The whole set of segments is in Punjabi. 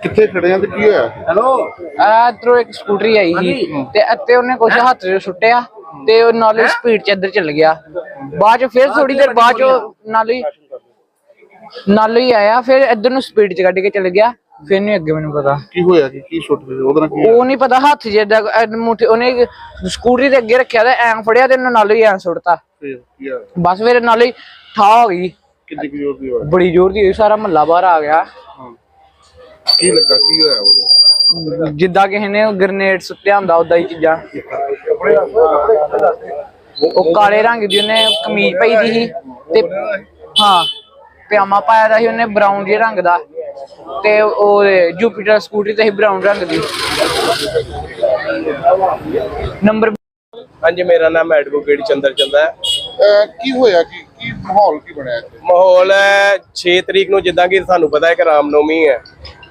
ਇੱਥੇ ਖੜੇ ਆ ਤੇ ਕੀ ਹੋਇਆ? ਆ ਇੱਧਰੋਂ ਇੱਕ ਸਕੂਟਰੀ ਆਈ ਸੀ ਤੇ ਇੱਥੇ ਉਹਨੇ ਕੁਛ ਹੱਥ 'ਚ ਸੁੱਟਿਆ ਤੇ ਉਹ ਨਾਲੇ ਸਪੀਡ 'ਚ ਇੱਧਰ ਚੱਲ ਗਿਆ। ਬਾਅਦ 'ਚ ਫਿਰ ਥੋੜੀ ਦੇਰ ਬਾਅਦ 'ਚ ਉਹ ਨਾਲੇ ਹੀ- ਨਾਲੇ ਹੀ ਆਇਆ ਫਿਰ ਇੱਧਰ ਨੂੰ ਸਪੀਡ 'ਚ ਕੱਢ ਕੇ ਚੱਲ ਗਿਆ। ਫਿਰ ਨਹੀਂ ਅੱਗੇ ਮੈਨੂੰ ਪਤਾ। ਕੀ ਹੋਇਆ ਕੀ ਕੀ ਸੁੱਟ ਗਏ? ਉਹਦੇ ਕੀ ਹੋਇਆ? ਉਹ ਨਹੀਂ ਪਤਾ ਹੱਥ ਜਿੱਦਾਂ ਮੁੱਠ ਉਹਨੇ ਸਕੂਟਰੀ ਦੇ ਅੱਗੇ ਰੱਖਿਆ ਤੇ ਐਂ ਫੜਿਆ ਤੇ ਉਹਨੇ ਨਾਲੇ ਹੀ ਐਂ ਸੁੱਟਤਾ। ਫਿਰ ਕੀ ਹੋਇਆ? ਬਸ ਫਿਰ ਨਾਲੇ ਹੀ ਠਾ ਹੋ ਗਈ। ਕਿੰਨੀ ਕੁ ਜ਼ੋਰ ਦੀ ਹੋਇਆ ਬੜੀ ਜ਼ੋਰ ਦੀ ਹੋਈ ਸਾਰਾ ਮਹੱਲਾ ਬਾਹਰ ਆ ਗਿਆ। ਹਾਂ। ਕੀ ਲੱਗਾ? ਕੀ ਹੋਇਆ ਉਹਦੇ ਜਿੱਦਾਂ ਕਿਸੇ ਨੇ ਗ੍ਰਨੇਡ ਸੁੱਟਿਆ ਹੁੰਦਾ ਉਦਾਂ ਹੀ ਚੀਜ਼ਾਂ। ਉਹ ਕਾਲੇ ਰੰਗ ਦੀ ਉਹਨੇ ਕਮੀਜ਼ ਪਾਈ ਦੀ ਸੀ ਤੇ ਹਾਂ ਪਜਾਮਾ ਪਾਇਆ ਦਾ ਸੀ ਉਹਨੇ ਬਰਾਊਨ ਜਿਹੇ ਰੰਗ ਦਾ ਤੇ ਉਹ ਜੁਪੀਟਰ ਸਕੂਟਰੀ ਤੇ ਸੀ ਬਰਾਊਨ ਰੰਗ ਦੀ। ਨੰਬਰ ਹਾਂਜੀ ਮੇਰਾ ਨਾਮ ਐਡਵੋਕੇਟ ਚੰਦਰ ਚੰਦਾ ਹੈ। ਅਹ ਕੀ ਹੋਇਆ? ਕੀ ਕੀ ਮਾਹੌਲ ਕੀ ਬਣਿਆ ਇੱਥੇ? ਮਾਹੌਲ ਹੈ 6 ਤਰੀਕ ਨੂੰ ਜਿੱਦਾਂ ਕਿ ਸਾਨੂੰ ਪਤਾ ਹੈ ਕਿ ਰਾਮਨੌਮੀ ਹੈ।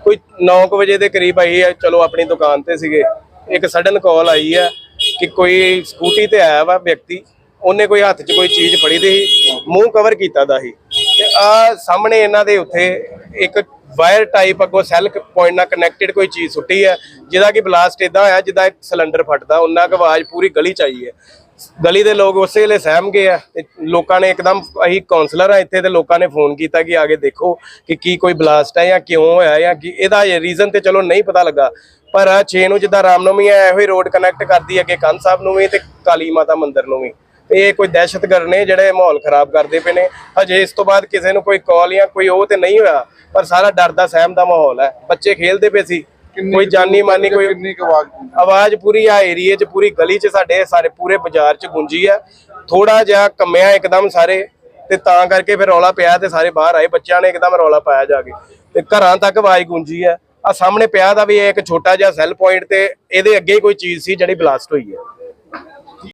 ਕੋਈ 9 ਵਜੇ ਦੇ ਕਰੀਬ ਆਈ ਹੈ, ਚਲੋ ਆਪਣੀ ਦੁਕਾਨ ਤੇ ਸੀਗੇ। ਇੱਕ ਸਡਨ ਕਾਲ ਆਈ ਹੈ ਕਿ ਕੋਈ ਸਕੂਟੀ ਤੇ ਆਇਆ ਵਾ ਵਿਅਕਤੀ, ਉਹਨੇ ਕੋਈ ਹੱਥ 'ਚ ਕੋਈ ਚੀਜ਼ ਫੜੀ ਦੀ ਸੀ ਮੂੰਹ ਕਵਰ ਕੀਤਾ ਦਾ ਸੀ ਤੇ ਆ ਸਾਹਮਣੇ ਇਹਨਾਂ ਦੇ ਉੱਥੇ ਇੱਕ ਵਾਇਰ ਟਾਈਪ ਅੱਗੋਂ ਸੈੱਲ ਪੁਆਇੰਟ ਨਾਲ ਕਨੈਕਟਡ ਕੋਈ ਚੀਜ਼ ਸੁੱਟੀ ਹੈ, ਜਿਹਦਾ ਕਿ ਬਲਾਸਟ ਇਦਾਂ ਹੋਇਆ ਜਿੱਦਾਂ ਇੱਕ ਸਿਲੰਡਰ ਫਟਦਾ, ਉਹਨਾਂ ਕੁ ਆਵਾਜ਼ ਪੂਰੀ ਗਲੀ ਚ ਆਈ ਹੈ। ਗਲੀ ਦੇ ਲੋਕ ਉਸੇ ਵੇਲੇ ਸਹਿਮ ਗਏ ਆ ਤੇ ਲੋਕਾਂ ਨੇ ਇੱਕਦਮ ਅਸੀਂ ਕਾਉਂਸਲਰ ਆ ਇੱਥੇ ਤੇ ਲੋਕਾਂ ਨੇ ਫੋਨ ਕੀਤਾ ਕਿ ਆਗੇ ਦੇਖੋ ਕਿ ਕੀ ਕੋਈ ਬਲਾਸਟ ਹੈ ਜਾਂ ਕਿਉਂ ਹੋਇਆ ਜਾਂ ਕੀ ਇਹਦਾ ਰੀਜ਼ਨ ਤੇ ਚਲੋ ਨਹੀਂ ਪਤਾ ਲੱਗਾ। ਪਰ 6 ਨੂੰ ਜਿੱਦਾਂ ਰਾਮਨੌਮੀ ਹੈ ਇਹੋ ਹੀ ਰੋਡ ਕਨੈਕਟ ਕਰਦੀ ਅੱਗੇ ਕੰਨ ਸਾਹਿਬ ਨੂੰ ਵੀ ਤੇ ਕਾਲੀ ਮਾਤਾ ਮੰਦਿਰ ਨੂੰ ਵੀ। ਤੇ ਇਹ ਕੋਈ ਦਹਿਸ਼ਤਗਰਦ ਨੇ ਜਿਹੜੇ ਮਾਹੌਲ ਖਰਾਬ ਕਰਦੇ ਪਏ ਨੇ। ਹਜੇ ਇਸ ਤੋਂ ਬਾਅਦ ਕਿਸੇ ਨੂੰ ਕੋਈ ਕਾਲ ਜਾਂ ਕੋਈ ਉਹ ਤੇ ਨਹੀਂ ਹੋਇਆ। ਪਰ ਸਾਰਾ ਡਰ ਦਾ ਸਹਿਮ ਦਾ ਮਾਹੌਲ ਹੈ। ਬੱਚੇ ਖੇਲਦੇ ਪਏ ਸੀ। ਕੋਈ ਜਾਨੀ ਮਾਨੀ ਕੋਈ ਕਿੰਨੀ ਆਵਾਜ਼ ਪੂਰੀ ਆ ਏਰੀਏ 'ਚ ਪੂਰੀ ਗਲੀ 'ਚ ਸਾਡੇ ਸਾਰੇ ਪੂਰੇ ਬਾਜ਼ਾਰ 'ਚ ਗੂੰਜੀ ਆ ਥੋੜਾ ਜਿਹਾ ਕੰਮਿਆ ਇੱਕਦਮ ਸਾਰੇ ਤੇ ਤਾਂ ਕਰਕੇ ਫਿਰ ਰੌਲਾ ਪਿਆ ਤੇ ਸਾਰੇ ਬਾਹਰ ਆਏ। ਬੱਚਿਆਂ ਨੇ ਇੱਕਦਮ ਰੌਲਾ ਪਾਇਆ ਜਾ ਕੇ। ਤੇ ਘਰਾਂ ਤੱਕ ਆਵਾਜ਼ ਗੂੰਜੀ ਆ ਆ ਸਾਹਮਣੇ ਪਿਆ ਦਾ ਵੀ ਇਹ ਇੱਕ ਛੋਟਾ ਜਿਹਾ ਸੈੱਲ ਪੁਆਇੰਟ ਤੇ ਇਹਦੇ ਅੱਗੇ ਹੀ ਕੋਈ ਚੀਜ਼ ਸੀ ਜਿਹੜੀ ਬਲਾਸਟ ਹੋਈ ਹੈ।